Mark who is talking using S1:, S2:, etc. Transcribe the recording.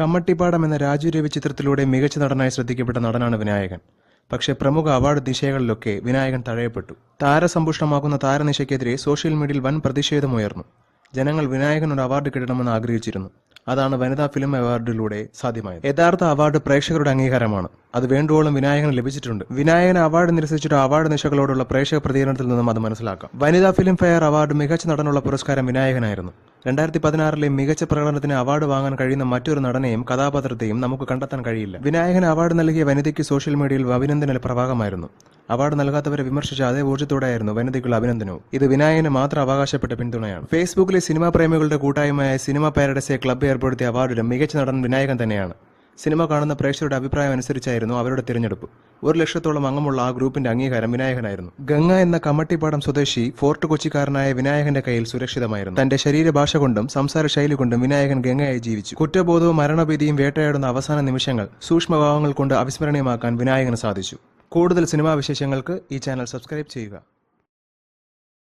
S1: കമ്മട്ടിപ്പാടം എന്ന രാജു രവി ചിത്രത്തിലൂടെ മികച്ച നടനായി ശ്രദ്ധിക്കപ്പെട്ട നടനാണ് വിനായകൻ. പക്ഷേ പ്രമുഖ അവാർഡ് ദിശകളിലൊക്കെ വിനായകൻ തഴയപ്പെട്ടു. താരസമ്പുഷ്ടമാകുന്ന താരനിശയ്ക്കെതിരെ സോഷ്യൽ മീഡിയയിൽ വൻ പ്രതിഷേധമുയർന്നു. ജനങ്ങൾ വിനായകനോട് അവാർഡ് കിട്ടണമെന്ന് ആഗ്രഹിച്ചിരുന്നു. അതാണ് വനിതാ ഫിലിം അവാർഡിലൂടെ സാധ്യമായത്. യഥാർത്ഥ അവാർഡ് പ്രേക്ഷകരുടെ അംഗീകാരമാണ്. അത് വേണ്ടുവോളം വിനായകന് ലഭിച്ചിട്ടുണ്ട്. വിനായകൻ അവാർഡ് നിരസിച്ചിട്ട് അവാർഡ് നിശകളോടുള്ള പ്രേക്ഷക പ്രതികരണത്തിൽ നിന്നും അത് മനസ്സിലാക്കാം. വനിതാ ഫിലിം ഫെയർ അവാർഡ് മികച്ച നടനുള്ള പുരസ്കാരം വിനായകനായിരുന്നു. രണ്ടായിരത്തി പതിനാറിലെ മികച്ച പ്രകടനത്തിന് അവാർഡ് വാങ്ങാൻ കഴിയുന്ന മറ്റൊരു നടനെയും കഥാപാത്രത്തെയും നമുക്ക് കണ്ടെത്താൻ കഴിയില്ല. വിനായകൻ അവാർഡ് നൽകിയ വനിതയ്ക്ക് സോഷ്യൽ മീഡിയയിൽ അഭിനന്ദന പ്രവാഹമായിരുന്നു അവാർഡ് നൽകാത്തവരെ വിമർശിച്ച അതേ ഊർജത്തോടെയായിരുന്നു വനിതയ്ക്കുള്ള അഭിനന്ദനവും. ഇത് വിനായകന് മാത്രം അവകാശപ്പെട്ട പിന്തുണയാണ്. ഫേസ്ബുക്കിലെ സിനിമാ പ്രേമികളുടെ കൂട്ടായ്മയായ സിനിമ പാരഡൈസ് ക്ലബ്ബ് ഏർപ്പെടുത്തിയ അവാർഡിലും മികച്ച നടൻ വിനായകൻ തന്നെയാണ്. സിനിമ കാണുന്ന പ്രേക്ഷകരുടെ അഭിപ്രായം അനുസരിച്ചായിരുന്നു അവരുടെ തിരഞ്ഞെടുപ്പ്. ഒരു ലക്ഷത്തോളം അംഗമുള്ള ആ ഗ്രൂപ്പിന്റെ അംഗീകാരം വിനായകനായിരുന്നു. ഗംഗ എന്ന കമ്മട്ടിപ്പാടം സ്വദേശി ഫോർട്ട് കൊച്ചിക്കാരനായ വിനായകന്റെ കയ്യിൽ സുരക്ഷിതമായിരുന്നു. തന്റെ ശരീരഭാഷ കൊണ്ടും സംസാര ശൈലി കൊണ്ടും വിനായകൻ ഗംഗയായി ജീവിച്ചു. കുറ്റബോധവും മരണഭീതിയും വേട്ടയാടുന്ന അവസാന നിമിഷങ്ങൾ സൂക്ഷ്മഭാവങ്ങൾ കൊണ്ട് അവിസ്മരണീയമാക്കാൻ വിനായകന് സാധിച്ചു. കൂടുതൽ സിനിമാ വിശേഷങ്ങൾക്ക് ഈ ചാനൽ സബ്സ്ക്രൈബ് ചെയ്യുക.